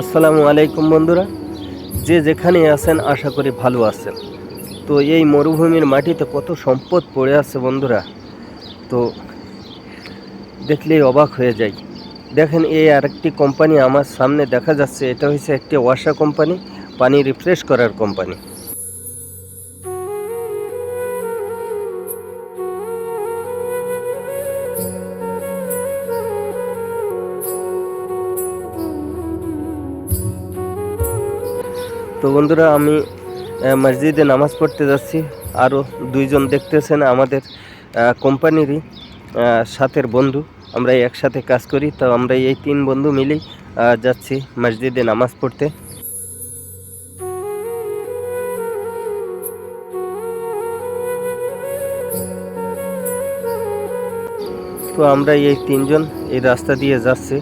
আসসালামু আলাইকুম বন্ধুরা। যে যেখানে আছেন, আশা করি ভালো আছেন। তো এই মরুভূমির মাটিতে কত সম্পদ পড়ে আছে বন্ধুরা। তো দেখলেই অবাক হয়ে যাই। দেখেন, এই আরেকটি কোম্পানি আমার সামনে দেখা যাচ্ছে। এটা হয়েছে একটি ওয়াশা কোম্পানি, পানি রিফ্রেশ করার কোম্পানি। তো বন্ধুরা, আমি মসজিদে নামাজ পড়তে যাচ্ছি। আরও দুইজন দেখতেছেন আমাদের কোম্পানিরই সাথের বন্ধু। আমরা একসাথে কাজ করি, তো আমরা এই তিন বন্ধু মিলেই যাচ্ছি মসজিদে নামাজ পড়তে। তো আমরা এই তিনজন এই রাস্তা দিয়ে যাচ্ছি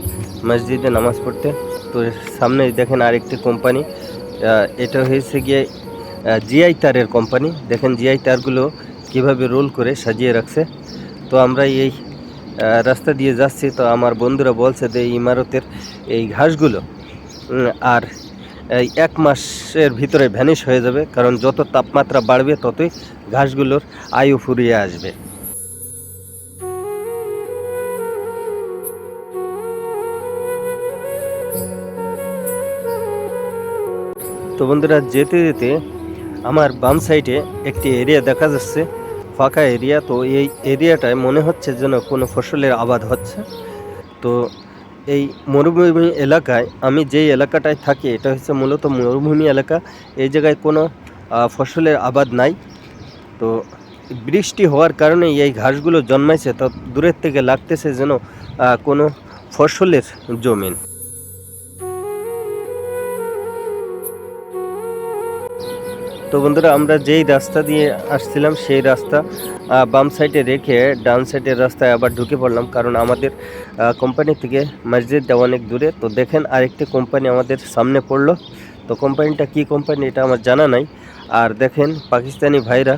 মসজিদে নামাজ পড়তে। তো সামনে দেখেন আরেকটি কোম্পানি এটা হয়েছে গিয়ে জিআই তারের কোম্পানি দেখেন জিআই তারগুলো কীভাবে রোল করে সাজিয়ে রাখছে। তো আমরা এই রাস্তা দিয়ে যাচ্ছি। তো আমার বন্ধুরা বলছে যে, এই ইমারতের এই ঘাসগুলো আর এই এক মাসের ভিতরে ভ্যানিশ হয়ে যাবে। কারণ যত তাপমাত্রা বাড়বে, ততই ঘাসগুলোর আয়ু ফুরিয়ে আসবে। তো বন্ধুরা, যেতে যেতে আমার বাম সাইডে একটি এরিয়া দেখা যাচ্ছে, ফাঁকা এরিয়া। তো এই এরিয়াটায় মনে হচ্ছে যেন কোনো ফসলের আবাদ হচ্ছে। তো এই মরুভূমি এলাকায়, আমি যেই এলাকাটায় থাকি, এটা হচ্ছে মূলত মরুভূমি এলাকা। এই জায়গায় কোনো ফসলের আবাদ নাই। তো বৃষ্টি হওয়ার কারণে এই ঘাসগুলো জন্মাইছে, তো দূরের থেকে লাগতেছে যেন কোনো ফসলের জমিন তো বন্ধুরা, আমরা যেই রাস্তা দিয়ে আসছিলাম সেই রাস্তা বাম সাইডে রেখে ডান সাইডের রাস্তায় আবার ঢুকে পড়লাম। কারণ আমাদের কোম্পানি থেকে মসজিদটা অনেক দূরে। তো দেখেন আরেকটি কোম্পানি আমাদের সামনে পড়ল। তো কোম্পানিটা কি কোম্পানি এটা আমার জানা নাই। আর দেখেন পাকিস্তানি ভাইরা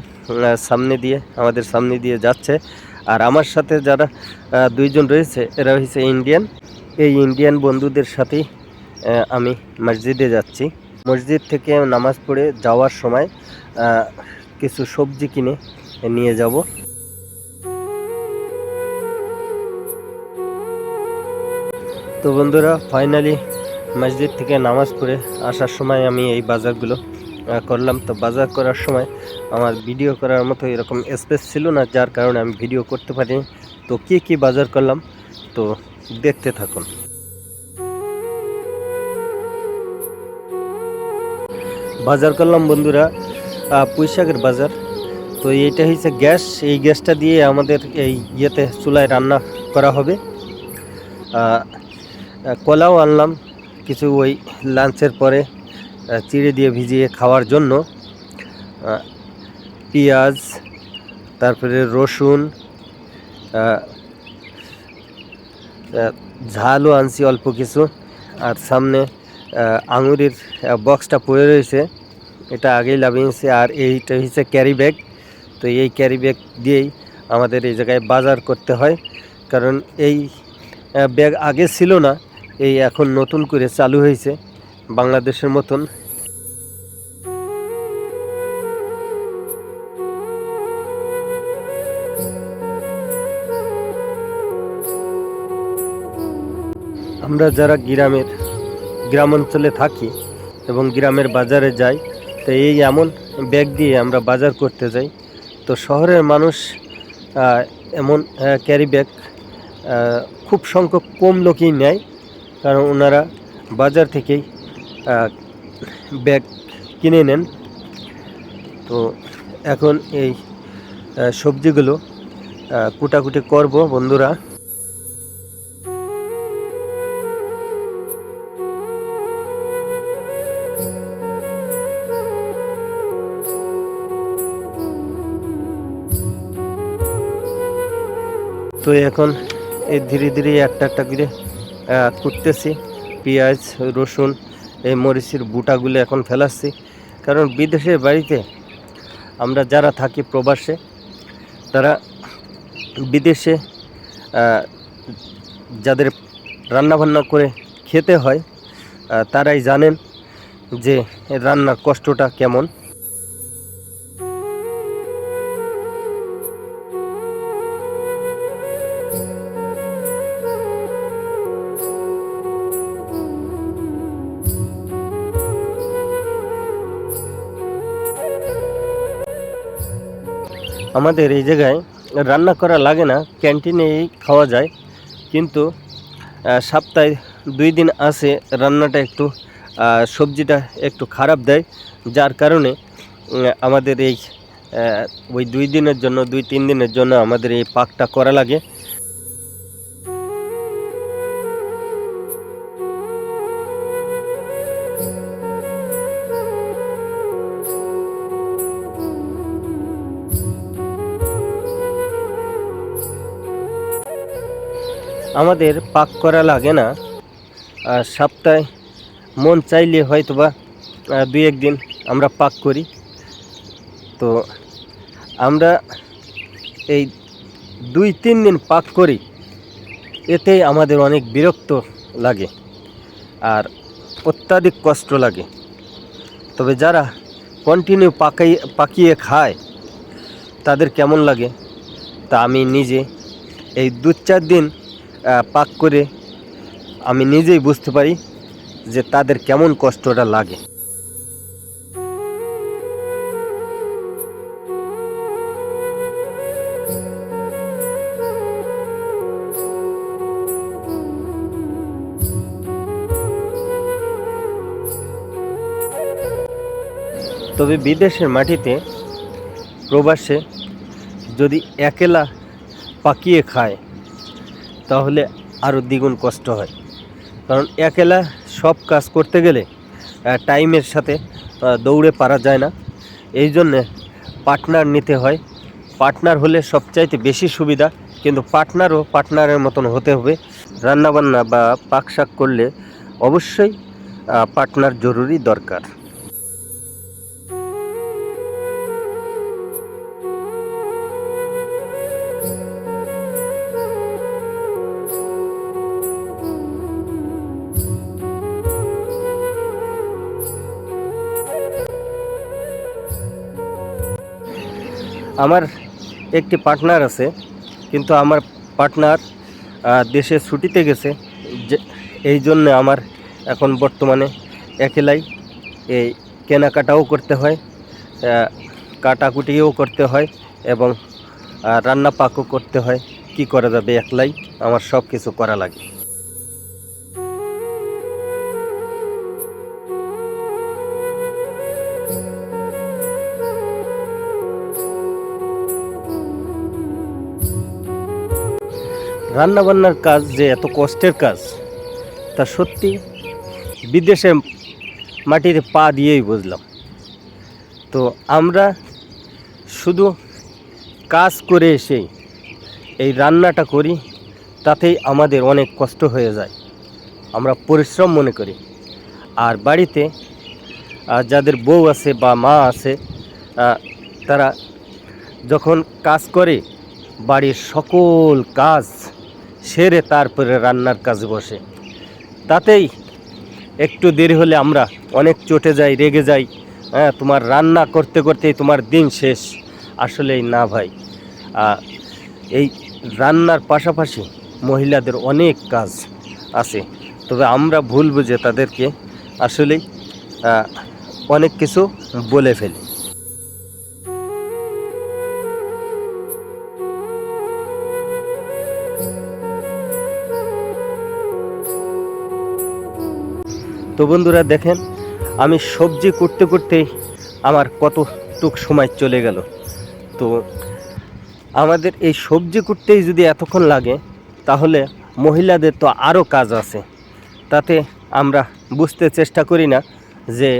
সামনে দিয়ে, আমাদের সামনে দিয়ে যাচ্ছে। আর আমার সাথে যারা দুইজন রয়েছে, এরা হচ্ছে ইন্ডিয়ান এই ইন্ডিয়ান বন্ধুদের সাথেই আমি মসজিদে যাচ্ছি। মসজিদ থেকে নামাজ পড়ে যাওয়ার সময় কিছু সবজি কিনে নিয়ে যাব। তো বন্ধুরা ফাইনালি মসজিদ থেকে নামাজ পড়ে আসার সময় আমি এই বাজারগুলো করলাম। তো বাজার করার সময় আমার ভিডিও করার মতো এরকম স্পেস ছিল না, যার কারণে আমি ভিডিও করতে পারিনি। তো কী কী বাজার করলাম, তো দেখতে থাকুন। বাজার করলাম বন্ধুরা আহ, পুঁই শাকের বাজার। তো এইটা হচ্ছে গ্যাস এই গ্যাসটা দিয়ে আমাদের এই ইয়েতে চুলায় রান্না করা হবে। কলাও আনলাম কিছু ওই লাঞ্চের পরে চিড়ে দিয়ে ভিজিয়ে খাওয়ার জন্য। পেঁয়াজ তারপরে রসুন ঝালও আনছি অল্প কিছু। আর সামনে আঙুরের বক্সটা পড়ে রয়েছে। এটা আগেই লাভিয়েছে আর এইটা হচ্ছে ক্যারি ব্যাগ তো এই ক্যারি ব্যাগ দিয়েই আমাদের এই জায়গায় বাজার করতে হয়। কারণ এই ব্যাগ আগে ছিল না, এই এখন নতুন করে চালু হয়েছে বাংলাদেশের মতন। আমরা যারা গ্রামের, গ্রাম অঞ্চলে থাকি এবং গ্রামের বাজারে যাই তো এই এমন ব্যাগ দিয়ে আমরা বাজার করতে যাই। তো শহরের মানুষ এমন ক্যারি ব্যাগ খুব সংখ্যক কম লোকই নেয়। কারণ ওনারা বাজার থেকেই ব্যাগ কিনে নেন। তো এখন এই সবজিগুলো কুটাকুটি করব বন্ধুরা। তো এখন এই ধীরে ধীরে একটা একটা করে কুটতেছি। পেঁয়াজ, রসুন, এই মরিচের বুটাগুলো এখন ফেলাচ্ছি। কারণ বিদেশের বাড়িতে আমরা যারা থাকি প্রবাসে, তারা বিদেশে যাদের রান্নাবান্না করে খেতে হয় তারাই জানেন যে রান্নার কষ্টটা কেমন। আমাদের এই জায়গায় রান্না করা লাগে না ক্যান্টিনেই খাওয়া যায়। কিন্তু সপ্তাহে দুই দিন আসে রান্নাটা একটু সবজিটা একটু খারাপ দেয়। যার কারণে আমাদের এই ওই দুই দিনের জন্য, দুই তিন দিনের জন্য আমাদের এই পাকটা করা লাগে। আমাদের পাক করা লাগে না। আর সপ্তাহে মন চাইলে হয়তো বা দুই একদিন আমরা পাক করি। তো আমরা এই দুই তিন দিন পাক করি, এতেই আমাদের অনেক বিরক্ত লাগে আর অত্যাধিক কষ্ট লাগে। তবে যারা কন্টিনিউ পাকাই, পাকিয়ে খায়, তাদের কেমন লাগে তা আমি নিজে এই দু চার দিন পাক করে আমি নিজেই বুঝতে পারি যে তাদের কেমন কষ্টটা লাগে। তবে বিদেশের মাটিতে প্রবাসে যদি একলা পাকিয়ে খায় তাহলে আরও দ্বিগুণ কষ্ট হয়। কারণ একলা সব কাজ করতে গেলে টাইমের সাথে দৌড়ে পারা যায় না। এই জন্যে পার্টনার নিতে হয়। পার্টনার হলে সবচাইতে বেশি সুবিধা, কিন্তু পার্টনারও পার্টনারের মতন হতে হবে। রান্নাবান্না বা পাক শাক করলে অবশ্যই পার্টনার জরুরি দরকার। আমার একটি পার্টনার আছে, কিন্তু আমার পার্টনার দেশে ছুটিতে গেছে, যে, এই জন্য আমার এখন বর্তমানে একলাই এই কেনাকাটাও করতে হয় কাটাকুটিও করতে হয় এবং রান্না পাকও করতে হয়, কি করা যাবে একলাই, আমার সব কিছু করা লাগে। রান্নাবান্নার কাজ যে এত কষ্টের কাজ, তা সত্যি বিদেশে মাটিতে পা দিয়েই বুঝলাম। তো আমরা শুধু কাজ করে এসেই এই রান্নাটা করি, তাতেই আমাদের অনেক কষ্ট হয়ে যায়। আমরা পরিশ্রম মনে করি। আর বাড়িতে যাদের বউ আছে বা মা আছে তারা যখন কাজ করে, বাড়ির সকল কাজ সেরে তারপরে রান্নার কাজে বসে। তাতেই একটু দেরি হলে আমরা অনেক চটে যাই, রেগে যাই। হ্যাঁ তোমার রান্না করতে করতেই তোমার দিন শেষ। আসলেই না ভাই। এই রান্নার পাশাপাশি মহিলাদের অনেক কাজ আছে। তবে আমরা ভুল বুঝে তাদেরকে আসলেই অনেক কিছু বলে ফেলি। তো বন্ধুরা দেখেন, আমি সবজি করতে করতেই আমার কতটুক সময় চলে গেল। তো আমাদের এই সবজি করতেই যদি এতক্ষণ লাগে, তাহলে মহিলাদের তো আরও কাজ আছে। তাতে আমরা বুঝতে চেষ্টা করি না যে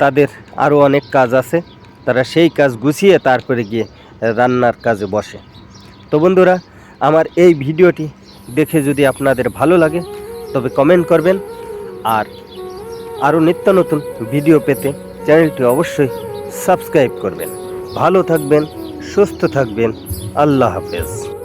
তাদের আরও অনেক কাজ আছে। তারা সেই কাজ গুছিয়ে তারপরে গিয়ে রান্নার কাজে বসে। তো বন্ধুরা, আমার এই ভিডিওটি দেখে যদি আপনাদের ভালো লাগে, তবে কমেন্ট করবেন। আর আরও নিত্য নতুন ভিডিও পেতে চ্যানেলটি অবশ্যই সাবস্ক্রাইব করবেন। ভালো থাকবেন, সুস্থ থাকবেন। আল্লাহ হাফেজ।